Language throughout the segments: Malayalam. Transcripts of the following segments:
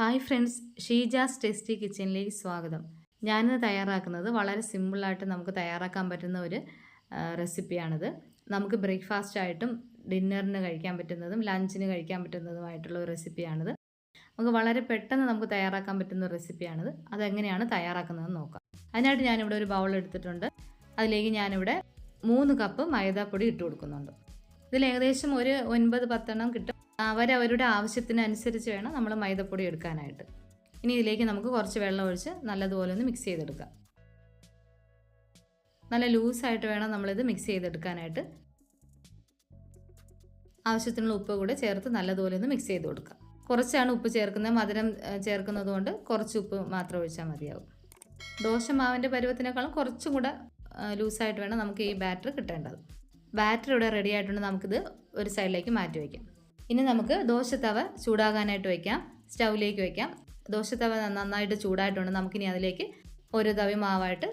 ഹായ് ഫ്രണ്ട്സ് ഷീജാസ് ടേസ്റ്റി കിച്ചണിലേക്ക് സ്വാഗതം. ഞാനിന്ന് തയ്യാറാക്കുന്നത് വളരെ സിമ്പിളായിട്ട് നമുക്ക് തയ്യാറാക്കാൻ പറ്റുന്ന ഒരു റെസിപ്പിയാണിത് നമുക്ക് ബ്രേക്ക്ഫാസ്റ്റ് ആയിട്ടും ഡിന്നറിന് കഴിക്കാൻ പറ്റുന്നതും ലഞ്ചിന് കഴിക്കാൻ പറ്റുന്നതുമായിട്ടുള്ള ഒരു റെസിപ്പിയാണിത് നമുക്ക് വളരെ പെട്ടെന്ന് നമുക്ക് തയ്യാറാക്കാൻ പറ്റുന്ന ഒരു റെസിപ്പിയാണിത് അതെങ്ങനെയാണ് തയ്യാറാക്കുന്നതെന്ന് നോക്കാം. അതിനായിട്ട് ഞാനിവിടെ ഒരു ബൗൾ എടുത്തിട്ടുണ്ട്. അതിലേക്ക് ഞാനിവിടെ മൂന്ന് കപ്പ് മൈദാപ്പൊടി ഇട്ട് കൊടുക്കുന്നുണ്ട്. ഇതിൽ ഏകദേശം ഒരു ഒൻപത് പത്തെണ്ണം കിട്ടും. അവരവരുടെ ആവശ്യത്തിനനുസരിച്ച് വേണം നമ്മൾ മൈദപ്പൊടി എടുക്കാനായിട്ട്. ഇനി ഇതിലേക്ക് നമുക്ക് കുറച്ച് വെള്ളം ഒഴിച്ച് നല്ലതുപോലെ ഒന്ന് മിക്സ് ചെയ്തെടുക്കാം. നല്ല ലൂസായിട്ട് വേണം നമ്മളിത് മിക്സ് ചെയ്തെടുക്കാനായിട്ട്. ആവശ്യത്തിനുള്ള ഉപ്പ് കൂടെ ചേർത്ത് നല്ലതുപോലെ ഒന്ന് മിക്സ് ചെയ്ത് കൊടുക്കാം. കുറച്ചാണ് ഉപ്പ് ചേർക്കുന്നത്. മധുരം ചേർക്കുന്നത് കൊണ്ട് കുറച്ച് ഉപ്പ് മാത്രം ഒഴിച്ചാൽ മതിയാവും. ദോശമാവിന്റെ പരുവത്തിനേക്കാളും കുറച്ചും കൂടെ ലൂസായിട്ട് വേണം നമുക്ക് ഈ ബാറ്റർ കിട്ടേണ്ടത്. ബാറ്റർ ഇവിടെ റെഡി ആയിട്ടുണ്ട്. നമുക്കിത് ഒരു സൈഡിലേക്ക് മാറ്റി വയ്ക്കാം. ഇനി നമുക്ക് ദോശത്തവ ചൂടാകാനായിട്ട് വയ്ക്കാം സ്റ്റൗവിലേക്ക് വയ്ക്കാം ദോശത്തവ നന്നായിട്ട് ചൂടായിട്ടുണ്ട്. നമുക്കിനി അതിലേക്ക് ഒരു തവി മാവായിട്ട്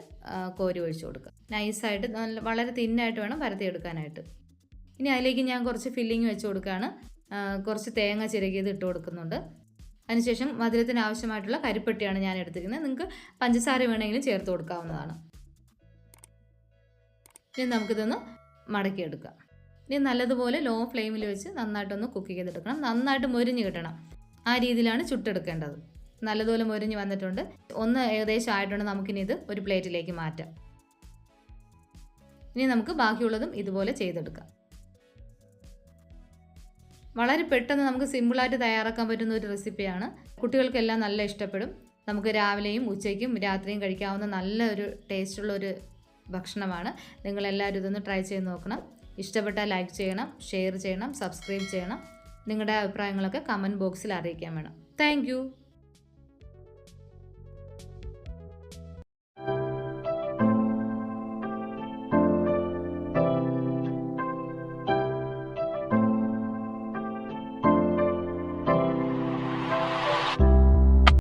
കോരി ഒഴിച്ചു കൊടുക്കുക നൈസായിട്ട് നല്ല വളരെ തിന്നായിട്ട് വേണം പരത്തിയെടുക്കാനായിട്ട്. ഇനി അതിലേക്ക് ഞാൻ കുറച്ച് ഫില്ലിങ് വെച്ച് കൊടുക്കുകയാണ്. കുറച്ച് തേങ്ങ ചിരകിയത് ഇട്ട് കൊടുക്കുന്നുണ്ട്. അതിനുശേഷം മധുരത്തിന് ആവശ്യമായിട്ടുള്ള കരിപ്പെട്ടിയാണ് ഞാൻ എടുത്തിരിക്കുന്നത്. നിങ്ങൾക്ക് പഞ്ചസാര വേണമെങ്കിലും ചേർത്ത് കൊടുക്കാവുന്നതാണ്. ഇനി നമുക്കിതൊന്ന് മടക്കിയെടുക്കാം. ഇനി നല്ലതുപോലെ ലോ ഫ്ലെയിമിൽ വെച്ച് നന്നായിട്ടൊന്ന് കുക്ക് ചെയ്തെടുക്കണം. നന്നായിട്ട് മൊരിഞ്ഞ് കിട്ടണം. ആ രീതിയിലാണ് ചുട്ടെടുക്കേണ്ടത്. നല്ലതുപോലെ മൊരിഞ്ഞ് വന്നിട്ടുണ്ട്. ഒന്ന് ഏകദേശം ആയിട്ടുണ്ട്. നമുക്കിനി ഇത് ഒരു പ്ലേറ്റിലേക്ക് മാറ്റാം. ഇനി നമുക്ക് ബാക്കിയുള്ളതും ഇതുപോലെ ചെയ്തെടുക്കാം. വളരെ പെട്ടെന്ന് നമുക്ക് സിമ്പിളായിട്ട് തയ്യാറാക്കാൻ പറ്റുന്ന ഒരു റെസിപ്പിയാണ് കുട്ടികൾക്കെല്ലാം നല്ല ഇഷ്ടപ്പെടും. നമുക്ക് രാവിലെയും ഉച്ചയ്ക്കും രാത്രിയും കഴിക്കാവുന്ന നല്ല ഒരു ടേസ്റ്റുള്ള ഒരു ഭക്ഷണമാണ്. നിങ്ങളെല്ലാവരും ഇതൊന്ന് ട്രൈ ചെയ്ത് നോക്കണം. ഇഷ്ടപ്പെട്ടാൽ ലൈക്ക് ചെയ്യണം ഷെയർ ചെയ്യണം സബ്സ്ക്രൈബ് ചെയ്യണം. നിങ്ങളുടെ അഭിപ്രായങ്ങളൊക്കെ കമന്റ് ബോക്സിൽ അറിയിക്കാൻ വേണം. താങ്ക്